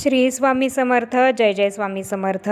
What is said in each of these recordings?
श्री स्वामी समर्थ जय जय स्वामी समर्थ.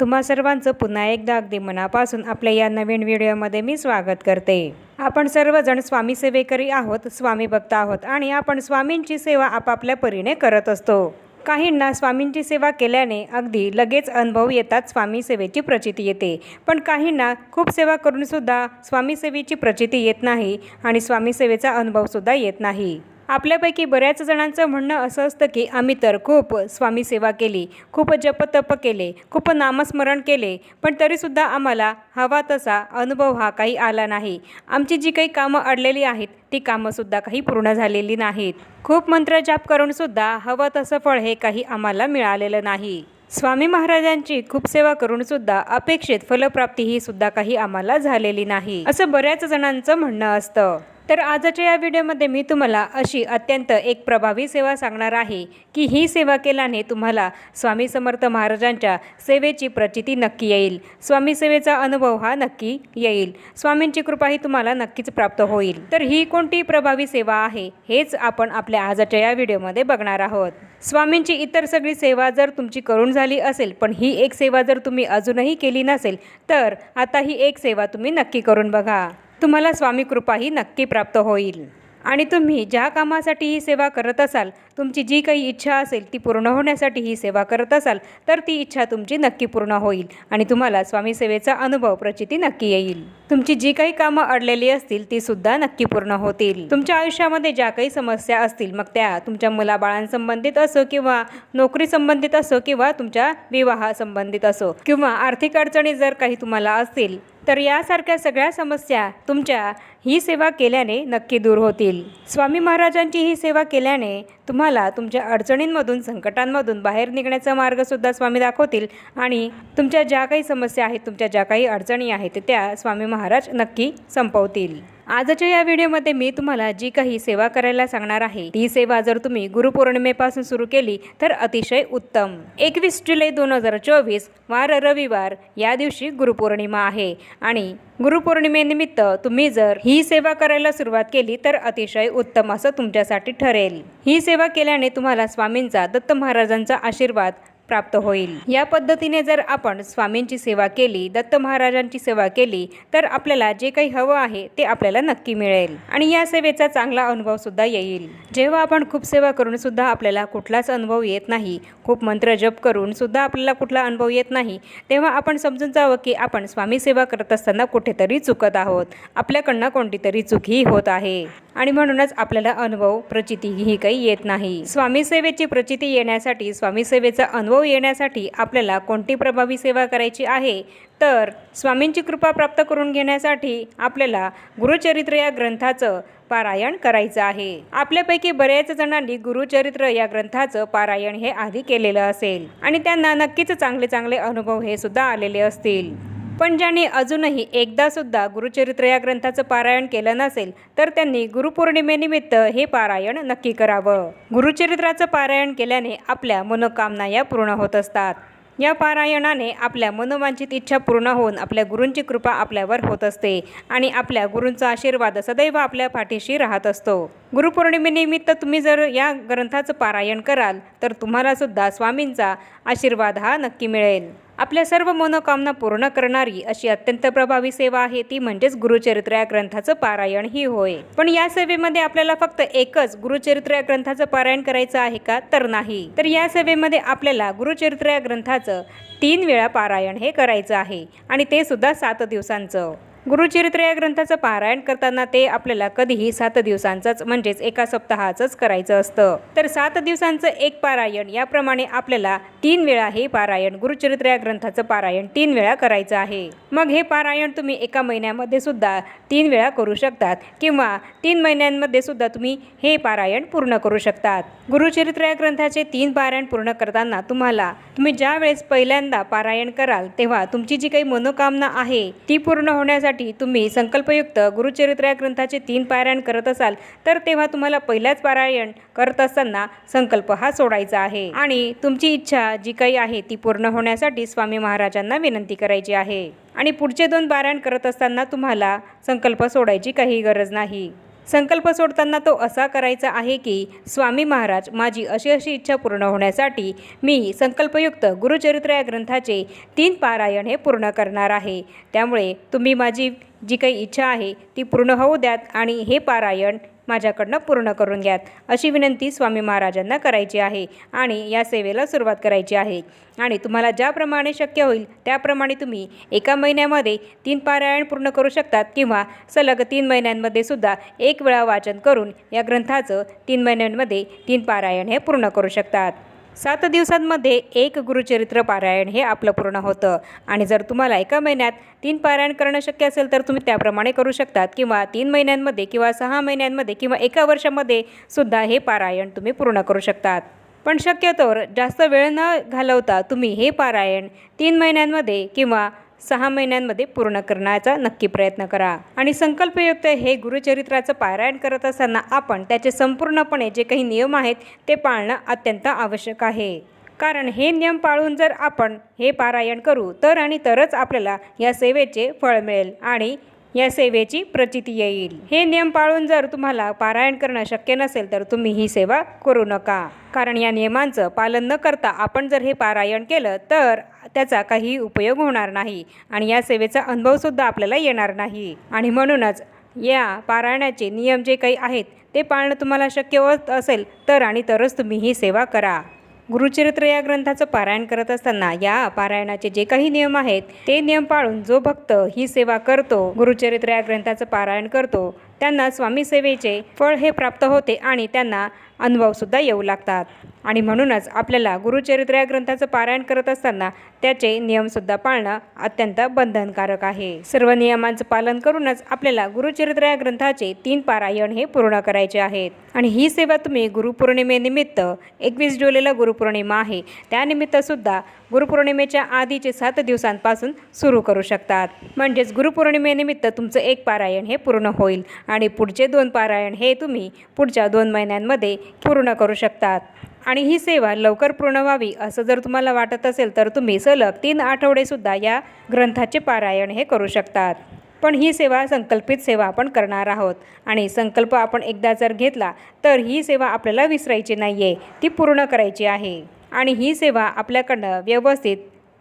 तुम्हा सर्वांचं पुन्हा एकदा अगदी मनापासून आपल्या या नवीन व्हिडिओमध्ये मी स्वागत करते. आपण सर्वजण स्वामी सेवेकरी आहोत स्वामी भक्त आहोत आणि आपण स्वामींची सेवा आपापल्या परीने करत असतो. काहींना स्वामींची सेवा केल्याने अगदी लगेच अनुभव येतात स्वामी सेवेची प्रचिती येते. पण काहींना खूप सेवा करूनसुद्धा स्वामी सेवेची प्रचिती येत नाही आणि स्वामी सेवेचा अनुभवसुद्धा येत नाही. आपल्यापैकी बऱ्याच जणांचं म्हणणं असं असतं की आम्ही तर खूप स्वामी सेवा केली खूप जपतप केले खूप नामस्मरण केले पण तरीसुद्धा आम्हाला हवा तसा अनुभव हा काही आला नाही. आमची जी काही कामं अडलेली आहेत ती कामंसुद्धा काही पूर्ण झालेली नाहीत. खूप मंत्र जाप करूनसुद्धा हवं तसं फळ हे काही आम्हाला मिळालेलं नाही. स्वामी महाराजांची खूप सेवा करून सुद्धा अपेक्षित फलप्राप्ती ही सुद्धा काही आम्हाला झालेली नाही असं बऱ्याच जणांचं म्हणणं असतं. तर आजच्या या व्हिडिओमध्ये मी तुम्हाला अशी अत्यंत एक प्रभावी सेवा सांगणार आहे की ही सेवा केल्याने तुम्हाला स्वामी समर्थ महाराजांच्या सेवेची प्रचिती नक्की येईल. स्वामी सेवेचा अनुभव हा नक्की येईल. स्वामींची कृपा ही तुम्हाला नक्कीच प्राप्त होईल. तर ही कोणती प्रभावी सेवा आहे हेच आपण आपल्या आजच्या या व्हिडिओमध्ये बघणार आहोत. स्वामींची इतर सगळी सेवा जर तुमची करून झाली असेल पण ही एक सेवा जर तुम्ही अजूनही केली नसेल तर आता ही एक सेवा तुम्ही नक्की करून बघा. तुम्हाला स्वामी कृपा ही नक्की प्राप्त होईल. आणि तुम्ही ज्या कामासाठी ही सेवा करत असाल तुमची जी काही इच्छा असेल ती पूर्ण होण्यासाठी ही सेवा करत असाल तर ती इच्छा तुमची नक्की पूर्ण होईल आणि तुम्हाला स्वामी सेवेचा अनुभव प्रचिती नक्की येईल. तुमची जी काही कामं अडलेली असतील ती सुद्धा नक्की पूर्ण होतील. तुमच्या आयुष्यामध्ये ज्या काही समस्या असतील मग त्या तुमच्या मुलाबाळांसंबंधित असो किंवा नोकरी संबंधित असो किंवा तुमच्या विवाहा संबंधित असो किंवा आर्थिक अडचणी जर काही तुम्हाला असतील तर यासारख्या सगळ्या समस्या तुमच्या ही सेवा केल्याने नक्की दूर होतील. स्वामी महाराजांची ही सेवा केल्याने तुम्हाला तुमच्या अडचणींमधून संकटांमधून बाहेर निघण्याचा मार्गसुद्धा स्वामी दाखवतील आणि तुमच्या ज्या काही समस्या आहेत तुमच्या ज्या काही अडचणी आहेत त्या स्वामी महाराज नक्की संपवतील. आजच्या या व्हिडिओमध्ये मी तुम्हाला जी काही सेवा करायला सांगणार आहे ती सेवा जर तुम्ही गुरुपौर्णिमेपासून सुरू केली तर अतिशय उत्तम. एकवीस जुलै दोन हजार चोवीस वार रविवार या दिवशी गुरुपौर्णिमा आहे. आणि गुरुपौर्णिमेनिमित्त तुम्ही जर ही सेवा करायला सुरुवात केली तर अतिशय उत्तम असं तुमच्यासाठी ठरेल. ही सेवा केल्याने तुम्हाला स्वामींचा दत्त महाराजांचा आशीर्वाद प्राप्त होईल. या पद्धतीने जर आपण स्वामींची सेवा केली दत्त महाराजांची सेवा केली तर आपल्याला जे काही हवं आहे ते आपल्याला नक्की मिळेल. आणि या सेवेचा चांगला अनुभव सुद्धा येईल. जेव्हा आपण खूप सेवा करून सुद्धा आपल्याला कुठलाच अनुभव येत नाही खूप मंत्र जप करून सुद्धा आपल्याला कुठला अनुभव येत नाही तेव्हा आपण समजून जावं की आपण स्वामी सेवा करत असताना कुठेतरी चुकत आहोत. आपल्याकडनं कोणती तरी होत आहे. आणि म्हणूनच आपल्याला अनुभव प्रचिती ही काही येत नाही. स्वामी सेवेची प्रचिती येण्यासाठी स्वामी सेवेचा अनुभव येण्यासाठी आपल्याला कोणती प्रभावी सेवा करायची आहे? तर स्वामींची कृपा प्राप्त करून घेण्यासाठी आपल्याला गुरुचरित्र या ग्रंथाचं पारायण करायचं आहे. आपल्यापैकी बऱ्याच जणांनी गुरुचरित्र या ग्रंथाचं पारायण हे आधी केलेलं असेल आणि त्यांना नक्कीच चांगले चांगले अनुभव हे सुद्धा आलेले असतील. पण ज्यांनी अजूनही एकदासुद्धा गुरुचरित्र या ग्रंथाचं पारायण केलं नसेल तर त्यांनी गुरुपौर्णिमेनिमित्त हे पारायण नक्की करावं. गुरुचरित्राचं पारायण केल्याने आपल्या मनोकामना या पूर्ण होत असतात. या पारायणाने आपल्या मनोवांछित इच्छा पूर्ण होऊन आपल्या गुरूंची कृपा आपल्यावर होत असते आणि आपल्या गुरूंचा आशीर्वाद सदैव आपल्या पाठीशी राहत असतो. गुरुपौर्णिमेनिमित्त तुम्ही जर या ग्रंथाचं पारायण कराल तर तुम्हाला सुद्धा स्वामींचा आशीर्वाद हा नक्की मिळेल. आपल्या सर्व मनोकामना पूर्ण करणारी अशी अत्यंत प्रभावी सेवा आहे ती म्हणजेच गुरुचरित्र या ग्रंथाचं पारायण ही होय. पण या सेवेमध्ये आपल्याला फक्त एकच गुरुचरित्र या ग्रंथाचं पारायण करायचं आहे का तर नाही. तर या सेवेमध्ये आपल्याला गुरुचरित्र या ग्रंथाचं तीन वेळा पारायण हे करायचं आहे आणि ते सुद्धा सात दिवसांचं. गुरुचरित्र या ग्रंथाचं पारायण करताना ते आपल्याला कधीही सात दिवसांचंच म्हणजेच एका सप्ताहाचंच करायचं असतं. तर सात दिवसांचं एक पारायण याप्रमाणे आपल्याला तीन वेळा हे पारायण गुरुचरित्र या ग्रंथाचं पारायण तीन वेळा करायचं आहे. मग हे पारायण तुम्ही एका महिन्यामध्ये सुद्धा तीन वेळा करू शकतात किंवा तीन महिन्यांमध्ये सुद्धा तुम्ही हे पारायण पूर्ण करू शकतात. गुरुचरित्र या ग्रंथाचे तीन पारायण पूर्ण करताना तुम्हाला तुम्ही ज्या वेळेस पहिल्यांदा पारायण कराल तेव्हा तुमची जी काही मनोकामना आहे ती पूर्ण होण्यासाठी तुम्ही संकल्पयुक्त गुरुचरित्र या ग्रंथाचे तीन पारायण करत असाल तर तेव्हा तुम्हाला पहिल्याच पारायण करत असताना संकल्प हा सोडायचा आहे. आणि तुमची इच्छा जी काही आहे ती पूर्ण होण्यासाठी स्वामी महाराजांना विनंती करायची आहे. आणि पुढचे दोन पारायण करत असताना तुम्हाला संकल्प सोडायची काही गरज नाही. संकल्प सोडताना तो असा करायचा आहे की स्वामी महाराज माझी अशी अशी इच्छा पूर्ण होण्यासाठी मी संकल्पयुक्त गुरुचरित्र या ग्रंथाचे तीन पारायण हे पूर्ण करणार आहे. त्यामुळे तुम्ही माझी जी काही इच्छा आहे ती पूर्ण होऊ द्यात आणि हे पारायण माझ्याकडनं पूर्ण करून घ्यात. अशी विनंती स्वामी महाराजांना करायची आहे आणि या सेवेला सुरुवात करायची आहे. आणि तुम्हाला ज्याप्रमाणे शक्य होईल त्याप्रमाणे तुम्ही एका महिन्यामध्ये तीन पारायण पूर्ण करू शकतात किंवा सलग तीन महिन्यांमध्ये सुद्धा एक वेळा वाचन करून या ग्रंथाचं तीन महिन्यांमध्ये तीन पारायण हे पूर्ण करू शकतात. सात दिवसांमध्ये एक गुरुचरित्र पारायण हे आपलं पूर्ण होतं. आणि जर तुम्हाला एका महिन्यात तीन पारायण करणं शक्य असेल तर तुम्ही त्याप्रमाणे करू शकतात. किंवा तीन महिन्यांमध्ये किंवा सहा महिन्यांमध्ये किंवा एका वर्षामध्ये सुद्धा हे पारायण तुम्ही पूर्ण करू शकतात. पण शक्यतोवर जास्त वेळ न घालवता तुम्ही हे पारायण तीन महिन्यांमध्ये किंवा सहा महिन्यांमध्ये पूर्ण करण्याचा नक्की प्रयत्न करा. आणि संकल्पयुक्त हे गुरुचरित्राचं पारायण करत असताना आपण त्याचे संपूर्णपणे जे काही नियम आहेत ते पाळणं अत्यंत आवश्यक आहे. कारण हे नियम पाळून जर आपण हे पारायण करू तर आणि तरच आपल्याला या सेवेचे फळ मिळेल आणि या सेवेची प्रचिती येईल. हे नियम पाळून जर तुम्हाला पारायण करणं शक्य नसेल तर तुम्ही ही सेवा करू नका. कारण या नियमांचं पालन न करता आपण जर हे पारायण केलं तर त्याचा काही उपयोग होणार नाही आणि या सेवेचा अनुभवसुद्धा आपल्याला येणार नाही. आणि म्हणूनच या पारायणाचे नियम जे काही आहेत ते पाळणं तुम्हाला शक्य होत असेल तर आणि तरच तुम्ही ही सेवा करा. गुरुचरित्र या ग्रंथाचं पारायण करत असताना या पारायणाचे जे काही नियम आहेत ते नियम पाळून जो भक्त ही सेवा करतो गुरुचरित्र या ग्रंथाचं पारायण करतो त्यांना स्वामी सेवेचे फळ हे प्राप्त होते आणि त्यांना अनुभवसुद्धा येऊ लागतात. आणि म्हणूनच आपल्याला गुरुचरित्र या ग्रंथाचं पारायण करत असताना त्याचे नियमसुद्धा पाळणं अत्यंत बंधनकारक आहे. सर्व नियमांचं पालन करूनच आपल्याला गुरुचरित्र या ग्रंथाचे तीन पारायण हे पूर्ण करायचे आहेत. आणि ही सेवा तुम्ही गुरुपौर्णिमेनिमित्त एकवीस जुलैला गुरुपौर्णिमा आहे. त्यानिमित्तसुद्धा गुरुपौर्णिमेच्या आधीचे सात दिवसांपासून सुरू करू शकतात. म्हणजेच गुरुपौर्णिमेनिमित्त तुमचं एक पारायण हे पूर्ण होईल आणि पुढचे दोन पारायण हे तुम्ही पुढच्या दोन महिन्यांमध्ये पूर्ण करू शकतात. आणि ही सेवा लवकर पूर्ण व्हावी असं जर तुम्हाला वाटत असेल तर तुम्ही सलग तीन आठवडेसुद्धा या ग्रंथाचे पारायण हे करू शकतात. पण ही सेवा संकल्पित सेवा आपण करणार आहोत आणि संकल्प आपण एकदा जर घेतला तर ही सेवा आपल्याला विसरायची नाही आहे ती पूर्ण करायची आहे. आणि ही सेवा आपल्याकडनं व्यवस्थित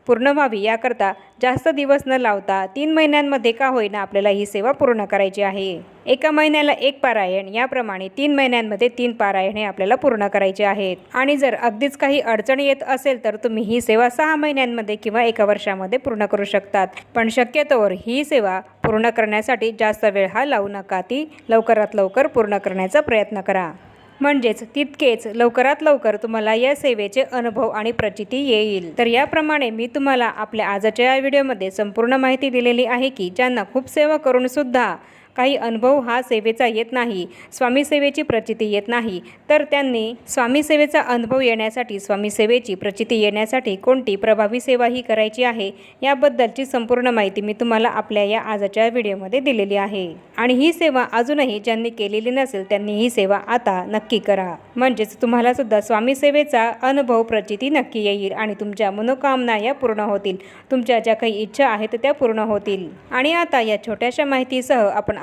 पूर्ण व्हावी याकरता जास्त दिवस न लावता तीन महिन्यांमध्ये का होईना आपल्याला ही सेवा पूर्ण करायची आहे. एका महिन्याला एक पारायण याप्रमाणे तीन महिन्यांमध्ये तीन पारायण हे आपल्याला पूर्ण करायचे आहेत. आणि जर अगदीच काही अडचण येत असेल तर तुम्ही ही सेवा सहा महिन्यांमध्ये किंवा एका वर्षामध्ये पूर्ण करू शकतात. पण शक्यतोवर ही सेवा पूर्ण करण्यासाठी जास्त वेळ हा लावू नका. ती लवकरात लवकर पूर्ण करण्याचा प्रयत्न करा. म्हणजेच तितकेच लवकरात लवकर तुम्हाला या सेवेचे अनुभव आणि प्रचिती येईल. तर याप्रमाणे मी तुम्हाला आपल्या आजच्या या व्हिडिओमध्ये संपूर्ण माहिती दिलेली आहे की ज्यांना खूप सेवा करून सुद्धा काही अनुभव हा सेवेचा येत नाही. स्वामी सेवेची प्रचिती येत नाही. तर त्यांनी स्वामी सेवेचा अनुभव येण्यासाठी स्वामी सेवेची प्रचिती येण्यासाठी कोणती प्रभावी सेवा ही करायची आहे याबद्दलची संपूर्ण माहिती मी तुम्हाला आपल्या या आजच्या व्हिडिओमध्ये दिलेली आहे. आणि ही सेवा अजूनही ज्यांनी केलेली नसेल त्यांनी ही सेवा आता नक्की करा. म्हणजेच तुम्हाला सुद्धा स्वामी सेवेचा अनुभव प्रचिती नक्की येईल आणि तुमच्या मनोकामना या पूर्ण होतील. तुमच्या ज्या काही इच्छा आहेत त्या पूर्ण होतील. आणि आता या छोट्याशा माहितीसह आपण